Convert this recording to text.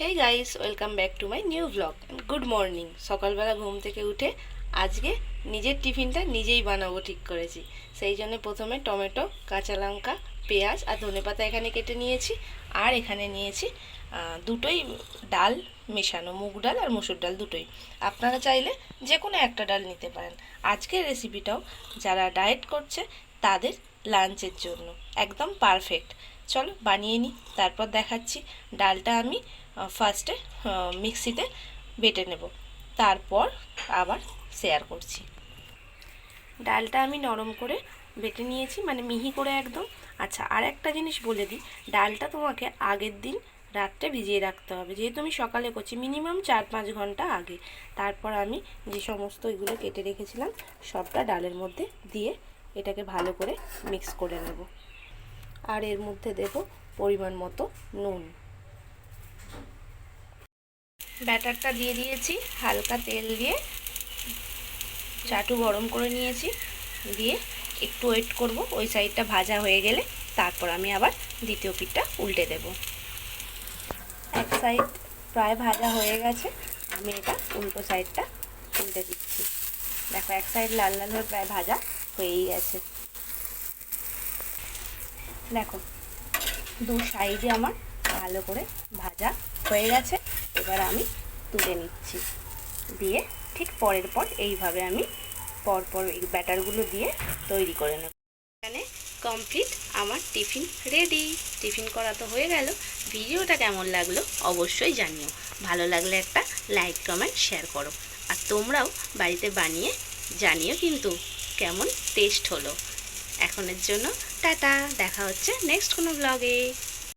Hey guys welcome back to my new blog good morning সকালবেলা ঘুম থেকে উঠে আজকে নিজের টিফিনটা নিজেই বানাবো ঠিক করেছি। সেই জন্য প্রথমে টমেটো, কাঁচা লঙ্কা, পেঁয়াজ আর ধনেপাতা এখানে কেটে নিয়েছি। আর এখানে নিয়েছি দুটোই ডাল মেশানো, মুগ ডাল আর মুসুর ডাল দুটোই। আপনারা চাইলে যে কোনো একটা ডাল নিতে পারেন। আজকের রেসিপিটাও যারা ডায়েট করছে তাদের লাঞ্চের জন্য। একদম পারফেক্ট চলো বানিয়ে নিই। তারপর দেখাচ্ছি ডালটা আমি ফার্স্টে মিক্সিতে বেটে নেব। তারপর আবার শেয়ার করছি। ডালটা আমি নরম করে বেটে নিয়েছি মানে মিহি করে একদম। আচ্ছা আর একটা জিনিস বলে দিই, ডালটা তোমাকে আগের দিন রাত্রে ভিজিয়ে রাখতে হবে। যেহেতু আমি সকালে করছি মিনিমাম চার পাঁচ ঘণ্টা আগে। তারপর আমি যে সমস্ত এগুলো কেটে রেখেছিলাম, সবটা ডালের মধ্যে দিয়ে এটাকে ভালো করে মিক্স করে নেব। আর এর মধ্যে দেব পরিমাণ মতো নুন। ব্যাটারটা দিয়ে দিয়েছি, হালকা তেল দিয়ে। চাটু গরম করে নিয়েছি, দিয়ে একটু ওয়েট করব, ওই সাইডটা ভাজা হয়ে গেলে তারপর আমি আবার দ্বিতীয় পিঠটা উল্টে দেব। এক সাইড প্রায় ভাজা হয়ে গেছে, আমি এটা উল্টো সাইডটা উল্টে দিচ্ছি। দেখো, এক সাইড লাল লাল হয়ে প্রায় ভাজা হয়েই গেছে। দেখো, দু সাইডে আমার ভালো করে ভাজা হয়ে গেছে। এবার আমি তুলে নিচ্ছি। দিয়ে ঠিক পরের পর এইভাবে আমি পরপর এই ব্যাটারগুলো দিয়ে তৈরি করে নেব। এখানে কমপ্লিট আমার টিফিন রেডি টিফিন করা তো হয়ে গেল। ভিডিওটা কেমন লাগল অবশ্যই জানিও। ভালো লাগলে একটা লাইক কমেন্ট শেয়ার করো। আর তোমরাও বাড়িতে বানিয়ে জানিও কিন্তু কেমন টেস্ট হলো। এখনের জন্য টাটা দেখা হচ্ছে নেক্সট কোনো ব্লগে